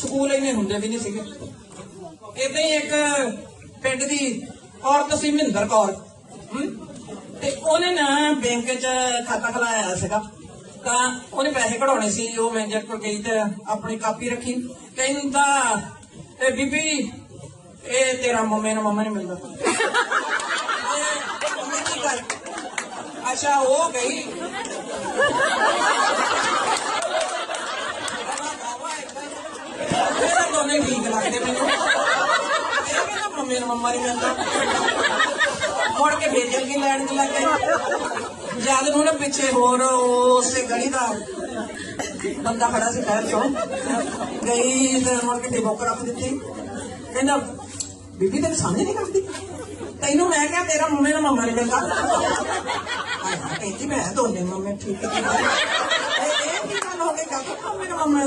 School ਇੰਨੇ ਹੁੰਦੇ ਵੀ ਨਹੀਂ ਸੀਗੇ। ਇਦਾਂ ਹੀ ਇੱਕ ਪਿੰਡ ਦੀ ਔਰਤ ਸੀ ਮਹਿੰਦਰ ਕੌਰ ਤੇ ਉਹਨੇ ਨਾ ਬੈਂਕ 'ਚ ਖਾਤਾ ਖਲਾਇਆ ਸੀਗਾ। ਤਾਂ ਉਹਨੇ ਪੈਸੇ ਕਢਾਉਣੇ ਸੀ, ਉਹ ਮੈਨੇਜਰ ਕੋਲ ਗਈ ਤੇ ਆਪਣੀ ਕਾਪੀ ਰੱਖੀ। ਕਹਿੰਦਾ ਇਹ ਬੀਬੀ, ਇਹ ਤੇਰਾ ਮੰਮੇ ਨੂੰ ਮੰਮਾ ਨਹੀਂ ਮਿਲਦਾ। ਅੱਛਾ, ਉਹ ਗਈ ਮੇਰਾ ਦੋਨੇ ਠੀਕ ਲੱਗਦੇ ਮੈਨੂੰ ਇਹ ਕਹਿੰਦਾ ਮੰਮਾ ਨਹੀਂ ਮਿਲਦਾ ਮੁੜ ਕੇ ਫੇਰ ਜਲਦੀ ਲੈਣ ਚ ਲੱਗ ਗਏ ਜਦ ਨੂੰ ਨਾ ਪਿੱਛੇ ਹੋਰ ਉਸੇ ਗਲੀ ਦਾ ਬੰਦਾ ਖੜਾ ਸੀ ਪੈਰ ਚੋਂ ਗਈ ਤੇ ਮੁੜ ਕੇ ਟਿਬੋਕ ਰੱਖ ਦਿੱਤੀ। ਕਹਿੰਦਾ, ਬੀਬੀ ਤੈਨੂੰ ਸਮਝ ਨਹੀਂ ਕਰਦੀ? ਤੈਨੂੰ ਮੈਂ ਕਿਹਾ ਤੇਰਾ ਮੰਮੀ ਨਾਲ ਮੰਮਾ ਨਹੀਂ ਮਿਲਦਾ। ਕਹਿੰਦੀ ਮੈਂ ਦੋਨੇ ਮੰਮੇ ਠੀਕ ਹੈ ਇਹ ਇਹ ਕੀ ਗੱਲ ਹੋ ਗਈ? ਕਾ ਮੰਮੀ ਨਾਲ ਮੰਮਾ